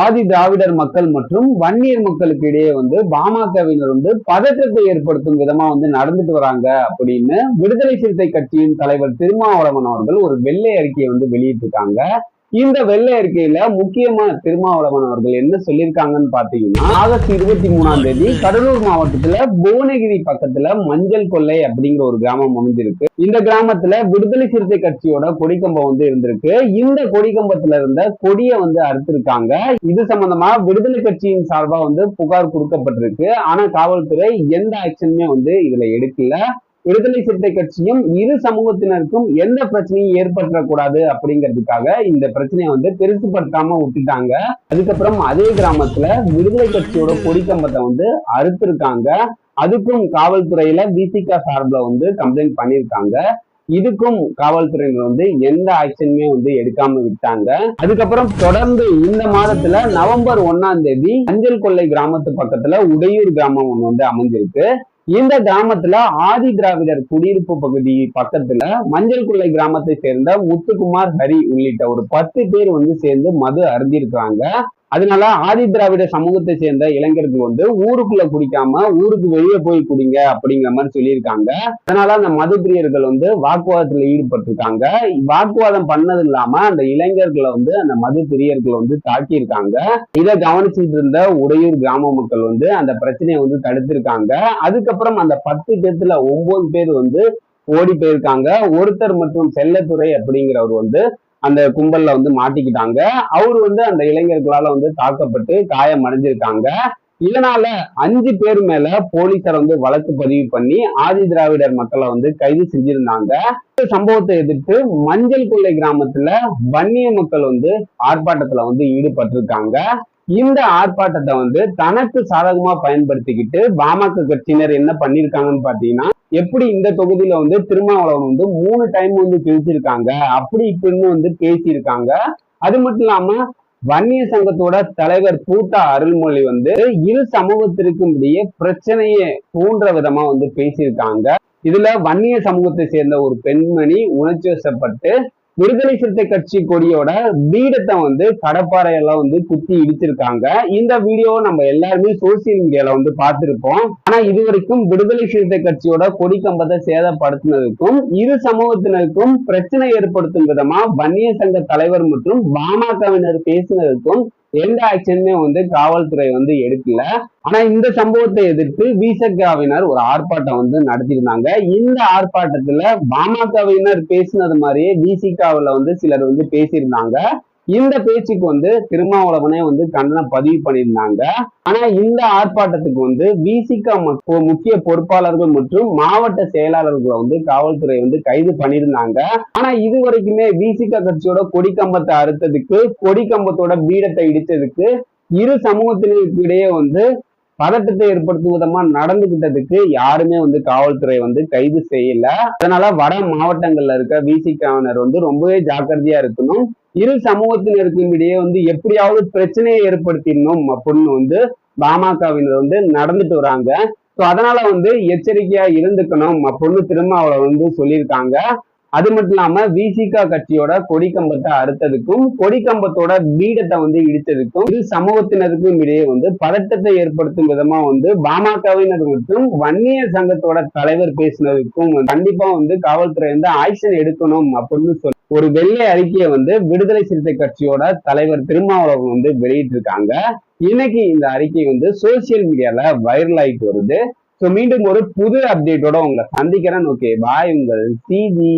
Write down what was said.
ஆதி திராவிடர் மக்கள் மற்றும் வன்னியர் மக்களுக்கு இடையே வந்து பாமகவினர் வந்து பதற்றத்தை ஏற்படுத்தும் விதமா வந்து நடந்துட்டு வராங்க அப்படின்னு விடுதலை சிறுத்தை கட்சியின் தலைவர் திருமாவளவன் அவர்கள் ஒரு வெள்ளை அறிக்கையை வந்து வெளியிட்டிருக்காங்க. இந்த வெள்ளை அறிக்கையில முக்கியமா திருமாவளவன் அவர்கள் என்ன சொல்லியிருக்காங்கன்னு பாத்தீங்கன்னா ஆகஸ்ட் இருபத்தி மூணாம் தேதி கடலூர் மாவட்டத்துல புவனகிரி பக்கத்துல மஞ்சள் கொள்ளை அப்படிங்கிற ஒரு கிராமம் அமைஞ்சிருக்கு. இந்த கிராமத்துல விடுதலை சிறுத்தை கட்சியோட கொடிக்கம்பம் வந்து இருந்திருக்கு. இந்த கொடிக்கம்பத்துல இருந்த கொடியை வந்து அறுத்திருக்காங்க. இது சம்பந்தமா விடுதலை கட்சியின் சார்பா வந்து புகார் கொடுக்கப்பட்டிருக்கு. ஆனா காவல்துறை எந்த ஆக்ஷனுமே வந்து இதுல எடுக்கல. விடுதலை சிறுத்தை கட்சியும் இரு சமூகத்தினருக்கும் எந்த பிரச்சனையும் ஏற்பட்டுறக்கூடாது அப்படிங்கிறதுக்காக இந்த பிரச்சனையை வந்து பெருசுப்படுத்தாம விட்டுட்டாங்க. அதுக்கப்புறம் அதே கிராமத்துல விடுதலை கட்சியோட கொடிக்கம்பத்தை வந்து அறுத்திருக்காங்க. அதுக்கும் காவல்துறையில பிசிகா சார்பில் வந்து கம்ப்ளைண்ட் பண்ணியிருக்காங்க. இதுக்கும் காவல்துறையினர் வந்து எந்த ஆக்ஷனுமே வந்து எடுக்காம விட்டாங்க. அதுக்கப்புறம் தொடர்ந்து இந்த மாதத்துல நவம்பர் ஒன்னாம் தேதி அஞ்சல் கொள்ளை கிராமத்து பக்கத்துல உடையூர் கிராமம் ஒன்று வந்து அமைஞ்சிருக்கு. இந்த கிராமத்துல ஆதி திராவிடர் குடியிருப்பு பகுதி பக்கத்துல மஞ்சள் குள்ளை கிராமத்தை சேர்ந்த முத்துக்குமார் ஹரி உள்ளிட்ட ஒரு பத்து பேர் வந்து சேர்ந்து மது அருந்திருக்கிறாங்க. அதனால ஆதி திராவிட சமூகத்தை சேர்ந்த இளைஞர்கள் வந்து ஊருக்குள்ள குடிக்காம ஊருக்கு வெளியே போய் குடிங்க அப்படிங்கிற மாதிரி சொல்லியிருக்காங்க. அதனால அந்த மது பிரியர்கள் வந்து வாக்குவாதத்துல ஈடுபட்டிருக்காங்க. வாக்குவாதம் பண்ணது இல்லாம அந்த இளைஞர்களை வந்து அந்த மது பிரியர்கள் வந்து தாக்கியிருக்காங்க. இதை கவனிச்சுட்டு இருந்த உடையூர் கிராம மக்கள் வந்து அந்த பிரச்சனையை வந்து தடுத்திருக்காங்க. அதுக்கப்புறம் அந்த பத்து பேத்துல ஒன்பது பேர் வந்து ஓடி போயிருக்காங்க. ஒருத்தர் மற்றும் செல்லத்துறை அப்படிங்கிறவர் வந்து அந்த கும்பல்ல வந்து மாட்டிக்கிட்டாங்க. அவர் வந்து அந்த இளைஞர்களால வந்து தாக்கப்பட்டு காயம் அடைஞ்சிருக்காங்க. இதனால அஞ்சு பேர் மேல போலீசார் வந்து வழக்கு பதிவு பண்ணி ஆதி திராவிடர் மக்களை வந்து கைது செஞ்சிருந்தாங்க. இந்த சம்பவத்தை எதிர்த்து மஞ்சள் கொள்ளை கிராமத்துல வன்னிய மக்கள் வந்து ஆர்ப்பாட்டத்துல வந்து ஈடுபட்டிருக்காங்க. இந்த ஆர்ப்பாட்டத்தை வந்து தனக்கு சாதகமா பயன்படுத்திக்கிட்டு பாமக கட்சியினர் என்ன பண்ணிருக்காங்கன்னு பாத்தீங்கன்னா எப்படி இந்த தொகுதியில வந்து திருமாவளவன் வந்து மூணு டைம் வந்து பிரிச்சிருக்காங்க அப்படி இப்படின்னு வந்து பேசியிருக்காங்க. அது மட்டும் இல்லாம வன்னிய சங்கத்தோட தலைவர் பூத்தா அருள்மொழி வந்து இரு சமூகத்திற்கும் இடையே பிரச்சனையை தூண்டுற விதமா வந்து பேசியிருக்காங்க. இதுல வன்னிய சமூகத்தை சேர்ந்த ஒரு பெண்மணி உணர்ச்சி வசப்பட்டு விடுதலை சிறுத்தை கட்சி கொடியோட பீடத்தை வந்து கடப்பாறை எல்லாம் வந்து குத்தி இடிச்சிருக்காங்க. இந்த வீடியோ நம்ம எல்லாருமே சோசியல் மீடியால வந்து பார்த்திருப்போம். ஆனா இது வரைக்கும் விடுதலை சிறுத்தை கட்சியோட கொடி கம்பத்தை சேதப்படுத்தினதுக்கும் இரு சமூகத்தினருக்கும் பிரச்சனை ஏற்படுத்தும் விதமா வன்னிய சங்க தலைவர் மற்றும் பாமகவினர் பேசினதுக்கும் எந்த ஆக்ஷனுமே வந்து காவல்துறை வந்து எடுக்கல. ஆனா இந்த சம்பவத்தை எதிர்த்து விசகாவினர் ஒரு ஆர்ப்பாட்டம் வந்து நடத்தியிருந்தாங்க. இந்த ஆர்ப்பாட்டத்துல பாமகவினர் பேசினது மாதிரியே விசிகாவில் வந்து சிலர் வந்து பேசியிருந்தாங்க. இந்த பேச்சுக்கு வந்து திருமாவளவனே வந்து கண்டனம் பதிவு பண்ணியிருந்தாங்க. ஆனா இந்த ஆர்ப்பாட்டத்துக்கு வந்து விசிக முக்கிய பொறுப்பாளர்கள் மற்றும் மாவட்ட செயலாளர்களை வந்து காவல்துறை வந்து கைது பண்ணியிருந்தாங்க. ஆனா இது வரைக்குமே விசிக கட்சியோட கொடிக்கம்பத்தை அறுத்ததுக்கு கொடிக்கம்பத்தோட பீடத்தை இடிச்சதுக்கு இரு சமூகத்தினருக்கு இடையே வந்து பதட்டத்தை ஏற்படுத்தும் விதமா நடந்துகிட்டதுக்கு யாருமே வந்து காவல்துறை வந்து கைது செய்யல. அதனால வட மாவட்டங்கள்ல இருக்க விசிகாவினர் வந்து ரொம்பவே ஜாக்கிரதையா இருக்கணும். இரு சமூகத்தினருக்கும் இடையே வந்து எப்படியாவது பிரச்சனையை ஏற்படுத்திடணும் அப்படின்னு வந்து பாமகவினர் வந்து நடந்துட்டு வராங்க. ஸோ அதனால வந்து எச்சரிக்கையா இருந்துக்கணும் அப்படின்னு திரும்ப அவளை வந்து சொல்லியிருக்காங்க. அது மட்டும் இல்லாம விசிகா கட்சியோட கொடிக்கம்பத்தை அறுத்ததுக்கும் கொடிக்கம்பத்தோட பீடத்தை வந்து இடித்ததுக்கும் இரு சமூகத்தினருக்கும் இடையே வந்து பதட்டத்தை ஏற்படுத்தும் விதமா வந்து பாமகவினர் மற்றும் வன்னிய சங்கத்தோட தலைவர் பேசினதுக்கும் கண்டிப்பா வந்து காவல்துறை வந்து ஆக்ஷன் எடுக்கணும் அப்படின்னு சொல்லி ஒரு வெள்ளை அறிக்கையை வந்து விடுதலை சிறுத்தை கட்சியோட தலைவர் திருமாவளவன் வந்து வெளியிட்டிருக்காங்க. இன்னைக்கு இந்த அறிக்கை வந்து சோசியல் மீடியால வைரல் ஆயிட்டு வருது. ஸோ மீண்டும் ஒரு புது அப்டேட்டோட உங்களை சந்திக்கிறேன். ஓகே பாய் உங்கள் சிஜி